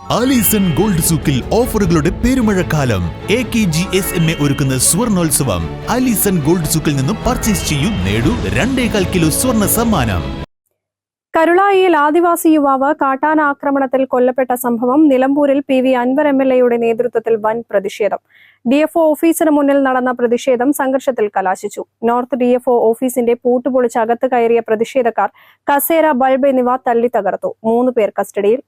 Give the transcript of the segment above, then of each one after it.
Alison gold സൂക്കിൽ ഓഫറുകളുടെ പെരുമഴക്കാലം. A K G S M A ഒരുക്കുന്ന സ്വർണോത്സവം. ആലീസൺ ഗോൾഡ് സൂക്കിൽ നിന്നും പർച്ചേസ് ചെയ്യൂ നേടൂ രണ്ടേകാൽ കിലോ സ്വർണ സമ്മാനം. കരുളായിയിൽ ആദിവാസി യുവാവ് കാട്ടാന ആക്രമണത്തിൽ കൊല്ലപ്പെട്ട സംഭവം നിലമ്പൂരിൽ P V Anvar M L എയുടെ നേതൃത്വത്തിൽ വൻ പ്രതിഷേധം. ഡിഎഫ്ഒ ഓഫീസിന് മുന്നിൽ നടന്ന പ്രതിഷേധം സംഘർഷത്തിൽ കലാശിച്ചു. നോർത്ത് ഡിഎഫ്ഒ ഓഫീസിന്റെ പൂട്ടുപൊളിച്ച് അകത്ത് കയറിയ പ്രതിഷേധക്കാർ കസേര ബൾബ് എന്നിവ തല്ലി തകർത്തു മൂന്ന് പേർ കസ്റ്റഡിയിൽ.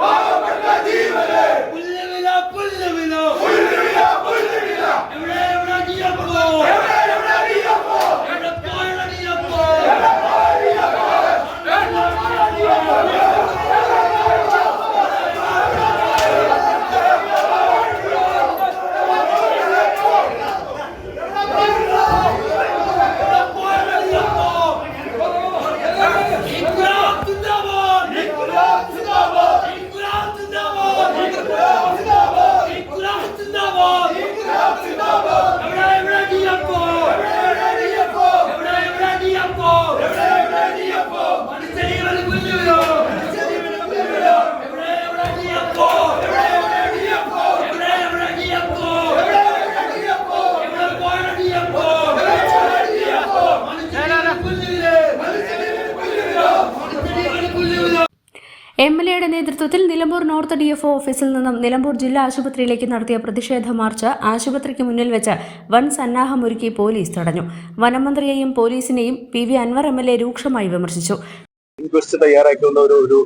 പാവപ്പെട്ട ജീവന്. പുല്ലുവില പുല്ലുവില എവിടെ എം എൽ എയുടെ നേതൃത്വത്തിൽ നിലമ്പൂർ നോർത്ത് ഡി എഫ് ഓഫീസിൽ നിന്നും നിലമ്പൂർ ജില്ലാ ആശുപത്രിയിലേക്ക് നടത്തിയ പ്രതിഷേധ മാർച്ച് ആശുപത്രിക്ക് മുന്നിൽ വെച്ച് വൻ സന്നാഹമൊരുക്കി പോലീസ് തടഞ്ഞു. വനമന്ത്രിയെയും പോലീസിനെയും P V Anvar M L A രൂക്ഷമായി വിമർശിച്ചു. ഇൻക്വസ്റ്റ് തയ്യാറാക്കുന്ന ഒരു ഒരു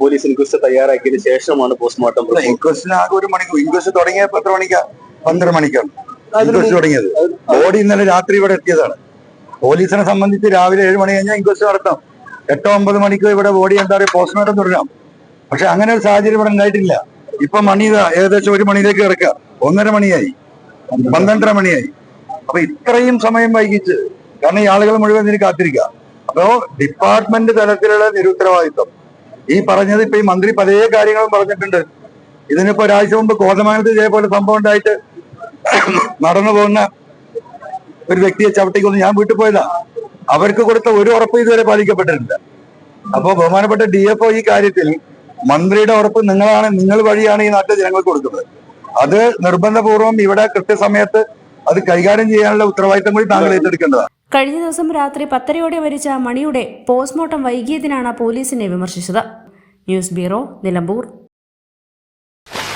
പോലീസ് ഇൻക്വസ്റ്റ് തയ്യാറാക്കിയതിനു ശേഷമാണ് പോസ്റ്റ്മോർട്ടം. ഇൻക്വസ്റ്റിന് ആകെ ഒരു മണിക്കൂർ ഇൻക്വസ്റ്റ് തുടങ്ങിയപ്പോ എത്ര മണിക്കാ? പന്ത്രണ്ട് മണിക്കാണ് ഇൻക്വസ്റ്റ് തുടങ്ങിയത്. ബോഡി ഇന്നലെ രാത്രി ഇവിടെ എത്തിയതാണ്. പോലീസിനെ സംബന്ധിച്ച് രാവിലെ ഏഴ് മണി കഴിഞ്ഞാൽ ഇൻക്വസ്റ്റ് നടത്താം എട്ടോ ഒമ്പത് മണിക്ക് ഇവിടെ ബോഡി എന്താ പറയുക പോസ്റ്റ്മോർട്ടം തുടരാം. പക്ഷെ അങ്ങനെ ഒരു സാഹചര്യം ഇവിടെ ഉണ്ടായിട്ടില്ല. ഇപ്പൊ മണി ഇതാ ഏകദേശം ഒരു മണിയിലേക്ക് കിടക്കുക. ഒന്നര മണിയായി. പന്ത്രണ്ടര മണിയായി. അപ്പൊ ഇത്രയും സമയം വൈകിച്ച് കാരണം ഈ ആളുകൾ മുഴുവൻ ഇതിന് കാത്തിരിക്കുക. അപ്പോ ഡിപ്പാർട്ട്മെന്റ് തലത്തിലുള്ള നിരുത്തരവാദിത്വം. ഈ പറഞ്ഞത് ഇപ്പൊ ഈ മന്ത്രി പല കാര്യങ്ങളും പറഞ്ഞിട്ടുണ്ട്. ഇതിനിപ്പോ ഒരാഴ്ച മുമ്പ് കോതമാനത്ത് ഇതേപോലെ സംഭവം ഉണ്ടായിട്ട് നടന്നു പോകുന്ന ഒരു വ്യക്തിയെ ചവിട്ടിക്കൊന്ന് ഞാൻ വീട്ടിൽ പോയതാ. അവർക്ക് കൊടുത്ത ഒരു ഉറപ്പ് ഇതുവരെ പാലിക്കപ്പെട്ടിട്ടില്ല. അപ്പോൾ ബഹുമാനപ്പെട്ട ഡി എഫ് ഈ കാര്യത്തിൽ മന്ത്രിയുടെ ഉറപ്പ് നിങ്ങളാണ് നിങ്ങൾ വഴിയാണ് ഈ നാട്ടിലെ ജനങ്ങൾക്ക് കൊടുക്കുന്നത്. അത് നിർബന്ധപൂർവം ഇവിടെ കൃത്യസമയത്ത് അത് കൈകാര്യം ചെയ്യാനുള്ള ഉത്തരവാദിത്തം കൂടി താങ്കൾ ഏറ്റെടുക്കേണ്ടതാണ്. കഴിഞ്ഞ ദിവസം രാത്രി പത്തരയോടെ മരിച്ച മണിയുടെ പോസ്റ്റ്മോർട്ടം വൈകിയതിനാണ് പോലീസിനെ വിമർശിച്ചത്. News bureau Nilambur.